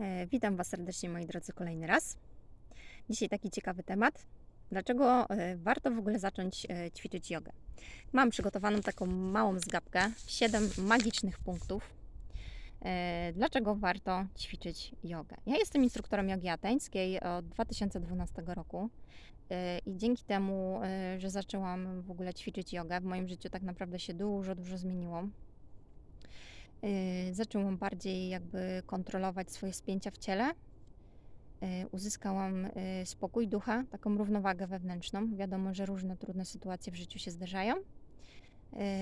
E, Witam Was serdecznie, moi drodzy, kolejny raz. Dzisiaj taki ciekawy temat. Dlaczego e, warto w ogóle zacząć e, ćwiczyć jogę? Mam przygotowaną taką małą zgapkę, 7 magicznych punktów. Dlaczego warto ćwiczyć jogę? Ja jestem instruktorem jogi ateńskiej od 2012 roku i dzięki temu, że zaczęłam w ogóle ćwiczyć jogę, w moim życiu tak naprawdę się dużo, dużo zmieniło. Y, Zaczęłam bardziej jakby kontrolować swoje spięcia w ciele. Y, Uzyskałam y, spokój ducha, taką równowagę wewnętrzną. Wiadomo, że różne trudne sytuacje w życiu się zdarzają,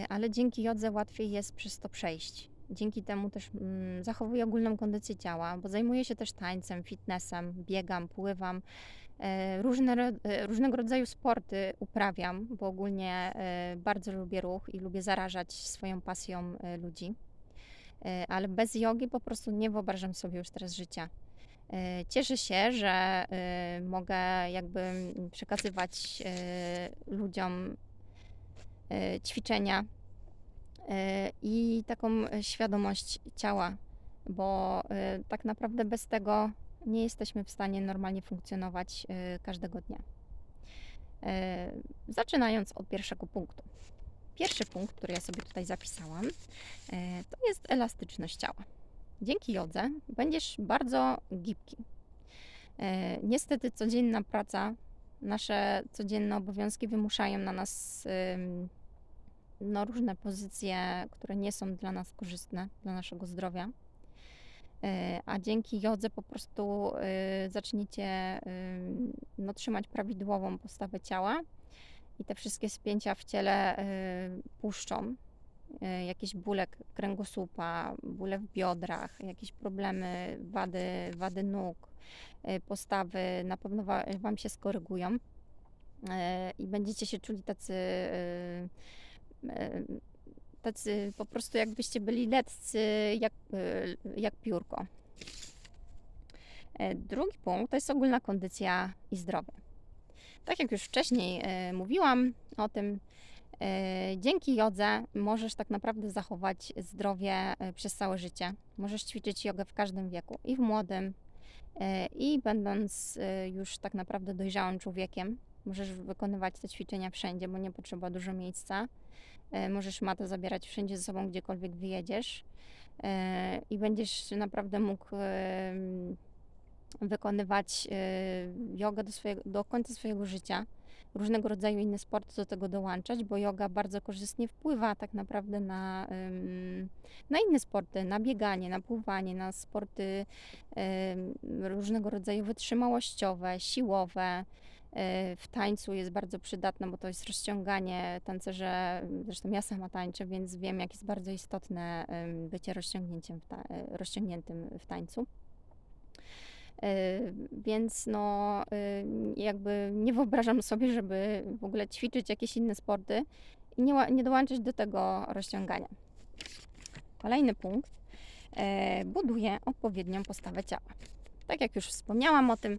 ale dzięki jodze łatwiej jest przez to przejść. Dzięki temu też mm, zachowuję ogólną kondycję ciała, bo zajmuję się też tańcem, fitnessem, biegam, pływam. Różne, różnego rodzaju sporty uprawiam, bo ogólnie bardzo lubię ruch i lubię zarażać swoją pasją ludzi. E, ale bez jogi po prostu nie wyobrażam sobie już teraz życia. E, Cieszę się, że e, mogę jakby przekazywać ludziom ćwiczenia i taką świadomość ciała, bo tak naprawdę bez tego nie jesteśmy w stanie normalnie funkcjonować każdego dnia. Zaczynając od pierwszego punktu. Pierwszy punkt, który ja sobie tutaj zapisałam, e, to jest elastyczność ciała. Dzięki jodze będziesz bardzo gibki. E, Niestety codzienna praca, nasze codzienne obowiązki wymuszają na nas no, różne pozycje, które nie są dla nas korzystne, dla naszego zdrowia. E, A dzięki jodze po prostu zaczniecie no, trzymać prawidłową postawę ciała i te wszystkie spięcia w ciele y, puszczą. Y, Jakieś bóle kręgosłupa, bóle w biodrach, jakieś problemy, wady, wady nóg, y, postawy na pewno wa- Wam się skorygują i będziecie się czuli tacy, tacy po prostu jakbyście byli letcy jak, jak piórko. Drugi punkt to jest ogólna kondycja i zdrowie. Tak jak już wcześniej e, mówiłam o tym, e, dzięki jodze możesz tak naprawdę zachować zdrowie e, przez całe życie. Możesz ćwiczyć jogę w każdym wieku, i w młodym, i będąc już tak naprawdę dojrzałym człowiekiem. Możesz wykonywać te ćwiczenia wszędzie, bo nie potrzeba dużo miejsca. Możesz matę zabierać wszędzie ze sobą, gdziekolwiek wyjedziesz i będziesz naprawdę mógł wykonywać y, jogę do, swojego, do końca swojego życia, różnego rodzaju inne sporty do tego dołączać, bo yoga bardzo korzystnie wpływa tak naprawdę na, na inne sporty, na bieganie, na pływanie, na sporty różnego rodzaju wytrzymałościowe, siłowe. Y, W tańcu jest bardzo przydatne, bo to jest rozciąganie. Tancerze, zresztą ja sama tańczę, więc wiem, jak jest bardzo istotne bycie rozciągnięciem w rozciągniętym w tańcu. Y, Więc no, y, jakby nie wyobrażam sobie, żeby w ogóle ćwiczyć jakieś inne sporty i nie, nie dołączyć do tego rozciągania. Kolejny punkt. e, Buduje odpowiednią postawę ciała. Tak jak już wspomniałam o tym,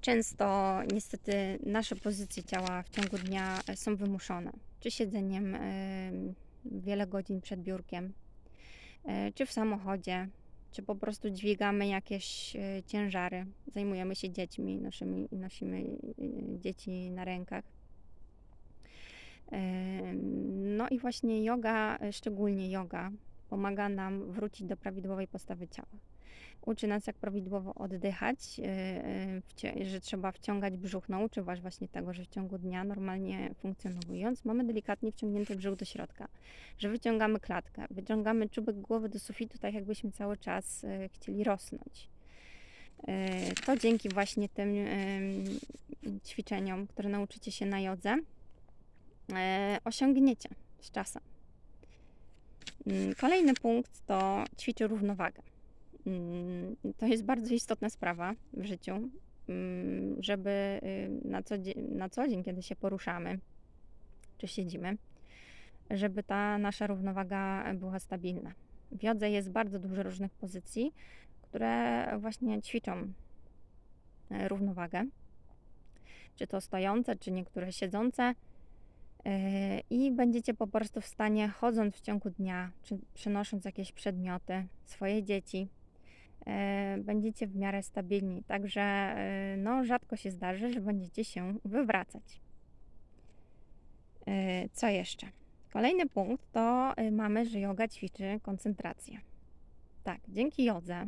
często niestety nasze pozycje ciała w ciągu dnia e, są wymuszone. Czy siedzeniem e, wiele godzin przed biurkiem, e, czy w samochodzie, czy po prostu dźwigamy jakieś e, ciężary, zajmujemy się dziećmi, naszymi, nosimy e, dzieci na rękach. No i właśnie yoga, e, szczególnie yoga, pomaga nam wrócić do prawidłowej postawy ciała. Uczy nas, jak prawidłowo oddychać, e, wcie- że trzeba wciągać brzuch. Nauczy Was właśnie tego, że w ciągu dnia, normalnie funkcjonując, mamy delikatnie wciągnięty brzuch do środka, że wyciągamy klatkę, wyciągamy czubek głowy do sufitu, tak jakbyśmy cały czas e, chcieli rosnąć. To dzięki właśnie tym ćwiczeniom, które nauczycie się na jodze, osiągniecie z czasem. Mm, Kolejny punkt to ćwiczy równowagę. Mm, To jest bardzo istotna sprawa w życiu, mm, żeby y, na co, dzie- na co dzień, kiedy się poruszamy czy siedzimy, żeby ta nasza równowaga była stabilna. W jodze jest bardzo dużo różnych pozycji, które właśnie ćwiczą e, równowagę. Czy to stojące, czy niektóre siedzące. I będziecie po prostu w stanie, chodząc w ciągu dnia, czy przenosząc jakieś przedmioty, swoje dzieci, e, będziecie w miarę stabilni. Także e, no, rzadko się zdarzy, że będziecie się wywracać. E, Co jeszcze? Kolejny punkt to mamy, że yoga ćwiczy koncentrację. Tak, dzięki jodze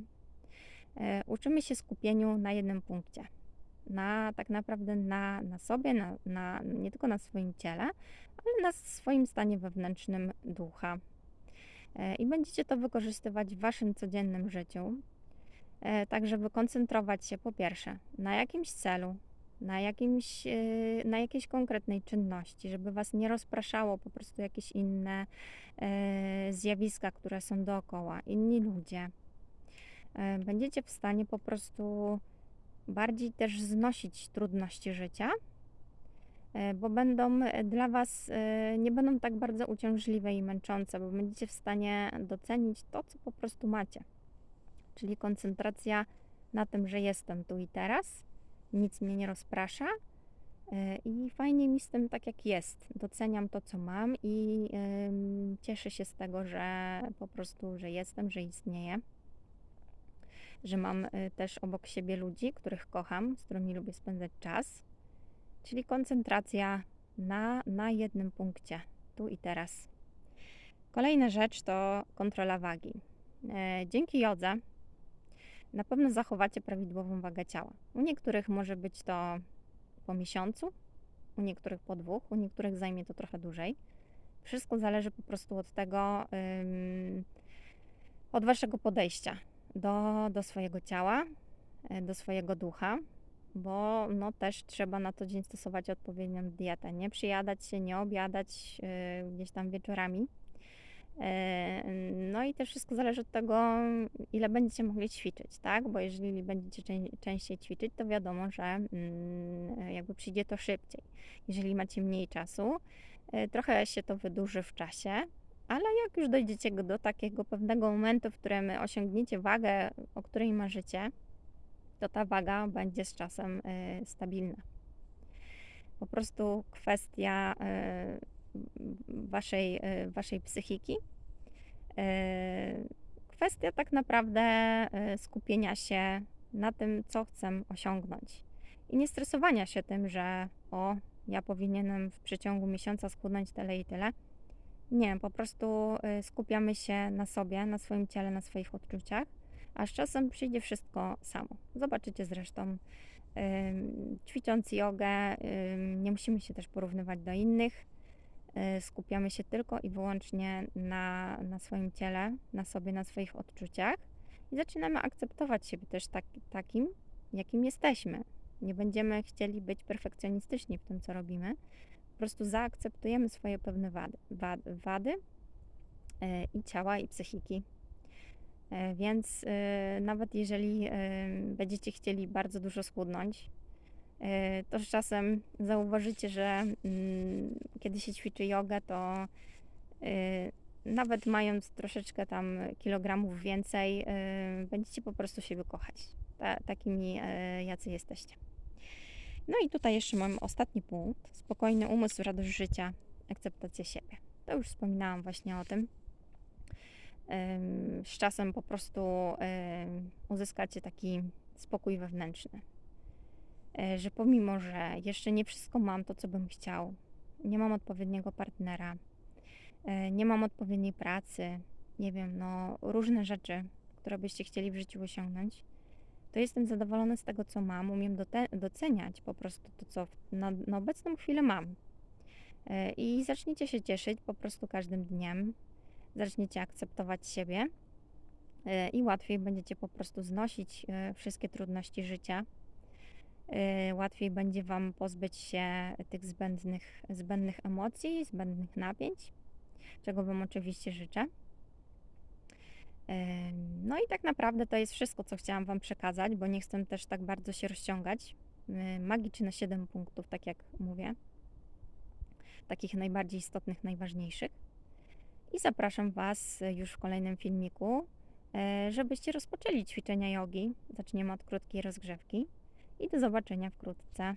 uczymy się skupieniu na jednym punkcie. Na, tak naprawdę na, na sobie, na, na, nie tylko na swoim ciele, ale na swoim stanie wewnętrznym ducha. E, I będziecie to wykorzystywać w waszym codziennym życiu, e, tak żeby koncentrować się po pierwsze na jakimś celu, na, jakimś, e, na jakiejś konkretnej czynności, żeby was nie rozpraszało po prostu jakieś inne zjawiska, które są dookoła, inni ludzie. Będziecie w stanie po prostu bardziej też znosić trudności życia, e, bo będą e, dla Was, e, nie będą tak bardzo uciążliwe i męczące, bo będziecie w stanie docenić to, co po prostu macie. Czyli koncentracja na tym, że jestem tu i teraz, nic mnie nie rozprasza i fajnie mi z tym tak jak jest. Doceniam to, co mam i cieszę się z tego, że po prostu, że jestem, że istnieję że mam y, też obok siebie ludzi, których kocham, z którymi lubię spędzać czas. Czyli koncentracja na, na jednym punkcie, tu i teraz. Kolejna rzecz to kontrola wagi. E, Dzięki jodze na pewno zachowacie prawidłową wagę ciała. U niektórych może być to po miesiącu, u niektórych po dwóch, u niektórych zajmie to trochę dłużej. Wszystko zależy po prostu od tego, od waszego podejścia do, do swojego ciała, e, do swojego ducha, bo no też trzeba na co dzień stosować odpowiednią dietę. Nie przyjadać się, nie obiadać e, gdzieś tam wieczorami. E, No i też wszystko zależy od tego, ile będziecie mogli ćwiczyć, tak? Bo jeżeli będziecie czę- częściej ćwiczyć, to wiadomo, że mm, jakby przyjdzie to szybciej. Jeżeli macie mniej czasu, trochę się to wydłuży w czasie, ale jak już dojdziecie do takiego pewnego momentu, w którym osiągniecie wagę, o której marzycie, to ta waga będzie z czasem e, stabilna. Po prostu kwestia e, waszej, e, waszej psychiki. Kwestia tak naprawdę skupienia się na tym, co chcę osiągnąć. I nie stresowania się tym, że o, ja powinienem w przeciągu miesiąca schudnąć tyle i tyle. Nie, po prostu y, skupiamy się na sobie, na swoim ciele, na swoich odczuciach, a z czasem przyjdzie wszystko samo. Zobaczycie zresztą, ćwicząc jogę, nie musimy się też porównywać do innych. Y, Skupiamy się tylko i wyłącznie na, na swoim ciele, na sobie, na swoich odczuciach i zaczynamy akceptować siebie też tak, takim, jakim jesteśmy. Nie będziemy chcieli być perfekcjonistyczni w tym, co robimy po prostu zaakceptujemy swoje pewne wady, wady, e, i ciała, i psychiki. E, Więc e, nawet jeżeli będziecie chcieli bardzo dużo schudnąć, to z czasem zauważycie, że mm, kiedy się ćwiczy jogę, to nawet mając troszeczkę tam kilogramów więcej, będziecie po prostu siebie kochać. Ta, takimi, jacy jesteście. No i tutaj jeszcze mam ostatni punkt. Spokojny umysł, radość życia, akceptacja siebie. To już wspominałam właśnie o tym. Ym, Z czasem po prostu uzyskacie taki spokój wewnętrzny. Y, Że pomimo, że jeszcze nie wszystko mam to, co bym chciał, nie mam odpowiedniego partnera, y, nie mam odpowiedniej pracy, nie wiem, no różne rzeczy, które byście chcieli w życiu osiągnąć, to jestem zadowolona z tego, co mam. Umiem doceniać po prostu to, co na, na obecną chwilę mam. E, I zaczniecie się cieszyć po prostu każdym dniem. Zaczniecie akceptować siebie e, i łatwiej będziecie po prostu znosić e, wszystkie trudności życia. Łatwiej będzie Wam pozbyć się tych zbędnych, zbędnych emocji, zbędnych napięć, czego Wam oczywiście życzę. No i tak naprawdę to jest wszystko, co chciałam Wam przekazać, bo nie chcę też tak bardzo się rozciągać. Y, Magiczne 7 punktów, tak jak mówię, takich najbardziej istotnych, najważniejszych. I zapraszam Was już w kolejnym filmiku, e, żebyście rozpoczęli ćwiczenia jogi. Zaczniemy od krótkiej rozgrzewki i do zobaczenia wkrótce.